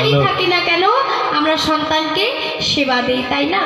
যেখানেই থাকি না কেন আমরা সন্তানকে সেবা দেই তাই না?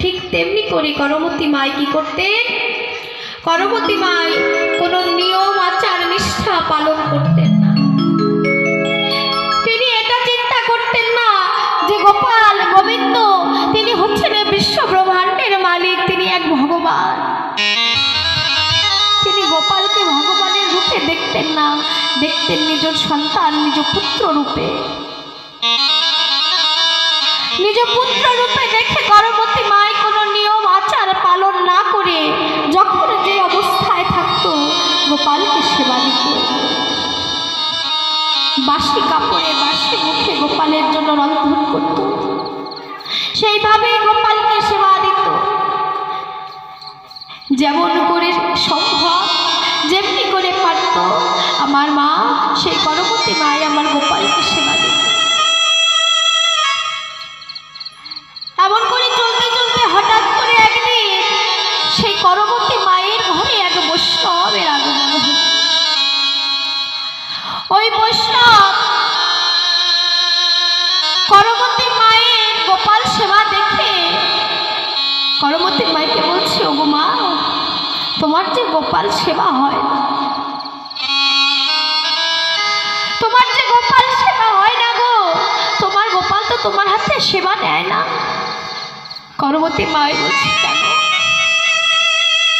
ঠিক তেমনি করি। করমতি মাই কি করতেন করমতি মাই কোনো নিয়ম আচার নিষ্ঠা পালন করতেন না। তিনি এটা চিন্তা করতেন না যে গোপাল গোবিন্দ তিনি হচ্ছেন বিশ্ব ব্রহ্মাণ্ডের মালিক তিনি এক ভগবান। তিনি গোপালকে ভগবানের রূপে দেখতেন না দেখতেন নিজের সন্তান নিজ পুত্র রূপে। নিজ পুত্র দেখে গর্ভবতী কোনো নিয়ম, আচার পালন না করে যখন যে অবস্থায় থাকতো, গোপালকে সেবা দিত। বাসি কাপড়ে বাসি মুখে গোপালের জন্য রন্ধন করত। সেইভাবে গোপালকে সেবা দিত। যেমন ওই বৈষ্ণব। করবতী মায়ের গোপাল সেবা দেখে। করবতী মাইকে বলছে, ওগো মা, তোমার যে গোপাল সেবা হয় না, তোমার যে গোপাল সেবা হয় না গো, তোমার গোপাল তো তোমার হাতে সেবা নেয় না। করবতী মাই বলছি, কেন?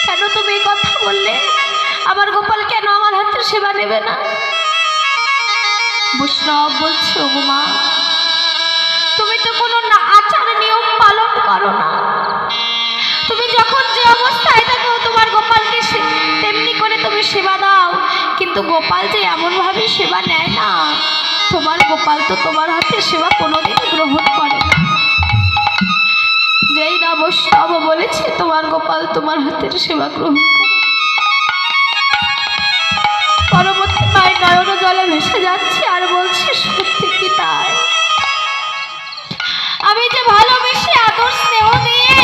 কেন তুমি এই কথা বললে? আমার গোপাল কেন আমার হাতে সেবা নেবে না? বৈষ্ণব তুমি তো কোনো না আচার নিয়ম পালন করো না। তুমি যখন যে অবস্থায় থাকো, তোমার গোপালকে তেমনি করে তুমি সেবা দাও। কিন্তু গোপাল যে এমনভাবে সেবা নেয় না, তোমার গোপাল তো তোমার হাতে সেবা কোনোদিন গ্রহণ করে না। যেই না বৈষ্ণব বলেছে, তোমার গোপাল তোমার হাতের সেবা গ্রহণ করে। নয়ন জলে ভেসে যাচ্ছে আর বলছে সত্যি কি তাই। আমি যে ভালোবেসে আদর স্নেহ দিয়ে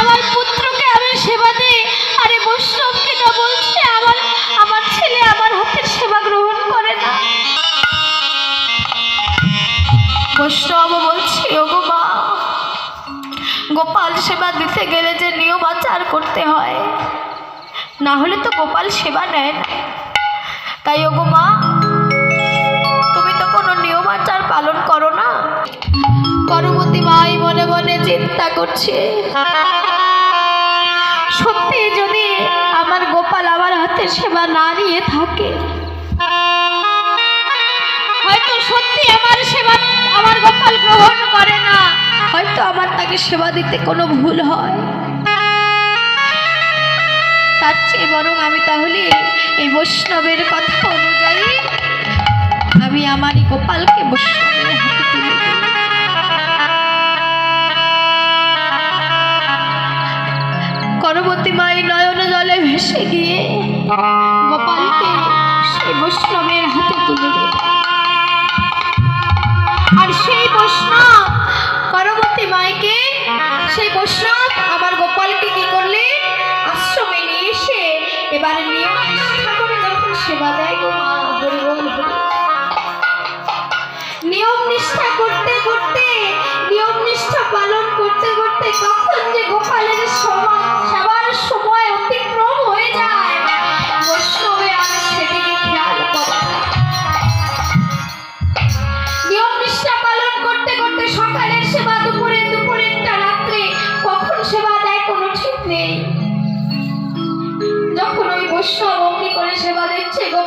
আমার পুত্রকে আমি সেবা দিই, আরে বৈষ্ণব কিনা বলছে আমার আমার ছেলে আমার হাতের সেবা গ্রহণ করে না। বৈষ্ণব বলছে, ওগো মা, গোপাল সেবা দিতে গেলে যে নিয়ম আচার করতে হয়, না হলে তো গোপাল সেবা নেয় না। তাই ওগো মা, তুমি তো কোনো নিয়ম আচার পালন করো না। গর্ভবতী মাই মনে মনে চিন্তা করছে। সত্যি যদি আমার গোপাল আমার হাতে সেবা না নিয়ে থাকে, হয়তো সত্যি আমার সেবা আমার গোপাল গ্রহণ করে না, হয়তো আমার তাকে সেবা দিতে কোনো ভুল হয়। তার চেয়ে বরং আমি তাহলে এই বৈষ্ণবের কথা অনুযায়ী আমি আমার গোপালকে বৈষ্ণবের হাতে তুলে দিই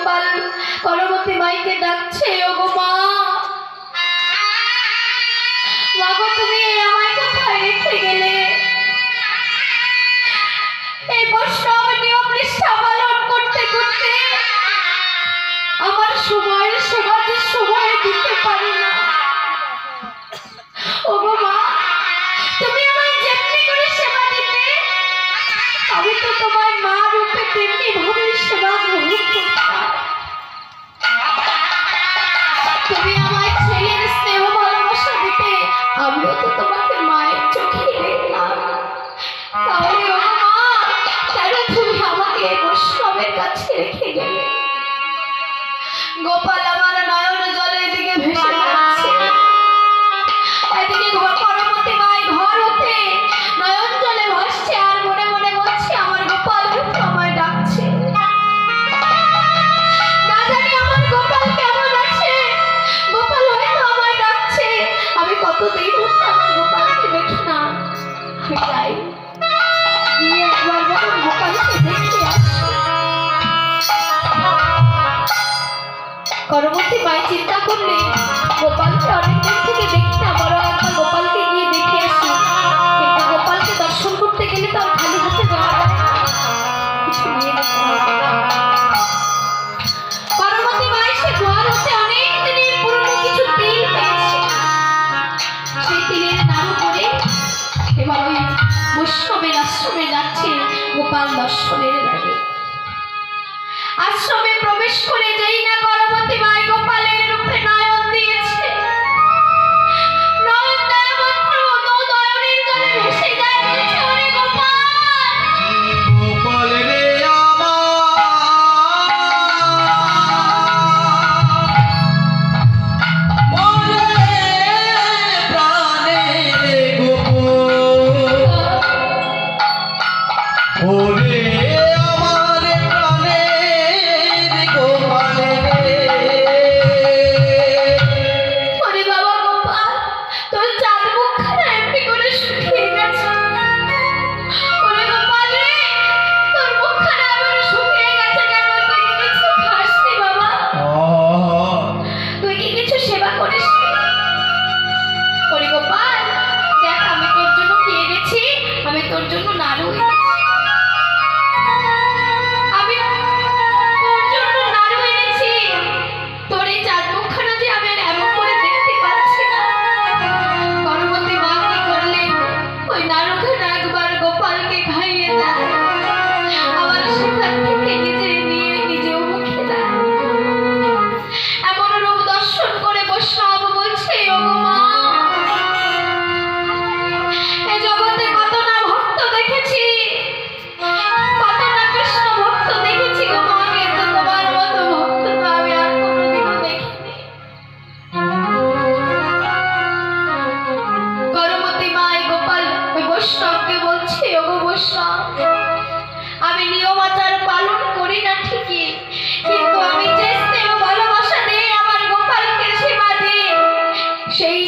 গোপাল করবতী মাইকে ডাকছে ও গো মা তুমি আমায় কোথায় রেখে গেলে? এই বৈষ্ণব নিয়ম নিষ্ঠা পালন করতে করতে আমার সময়ের করবতী মায় চিন্তা করলে গোপালকে অনেক থেকে দেখি না বড় একবার গোপালকে গিয়ে দেখে আসি। কিন্তু গোপালকে দর্শন করতে গেলে তো খালি হাতে আশ্রমে যাচ্ছে গোপাল দর্শনের আশ্রমে প্রবেশ করে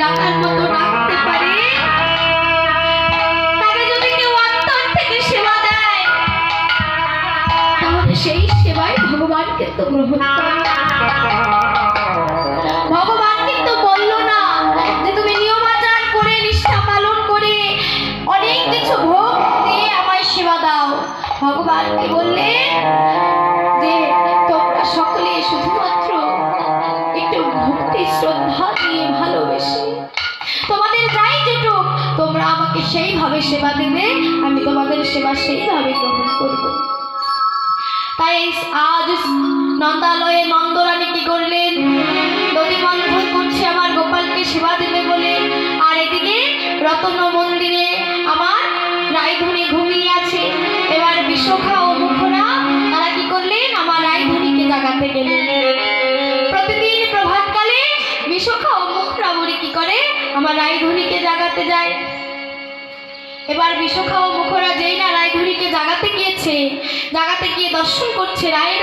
ডাকার মতো ডাকতে পারে? তাকে যদি কেউ অন্তর থেকে সেবা দেয়, তাহলে সেই সেবায় ভগবান তো গ্রহণ সেইভাবে সেবা দেবে, আমি তোমাদের সেবা সেইভাবে গ্রহণ করব। তাই আজ নন্দালয়ে নন্দরানী কি করলেন? নদী মন্থন করছে আমার গোপালকে সেবা দেবে বলে। আর এদিকে রতন মন্দিরে আমার রায়ধনী ঘুমিয়ে আছে। এবার বিশোখা ও মুখরা, তারা কি করলেন? আমার রায়ধনীকে জাগাতে গেলেন। প্রতিদিন প্রভাতকালে বিশোখা ও মুখরা বুড়ি কি করে? আমার রায়ধনীকে জাগাতে যায়। এবার ও মুখরা যেই না রায়ঘুরিকে জাগাতে গিয়েছে জাগাতে গিয়ে দর্শন করছে রায়ের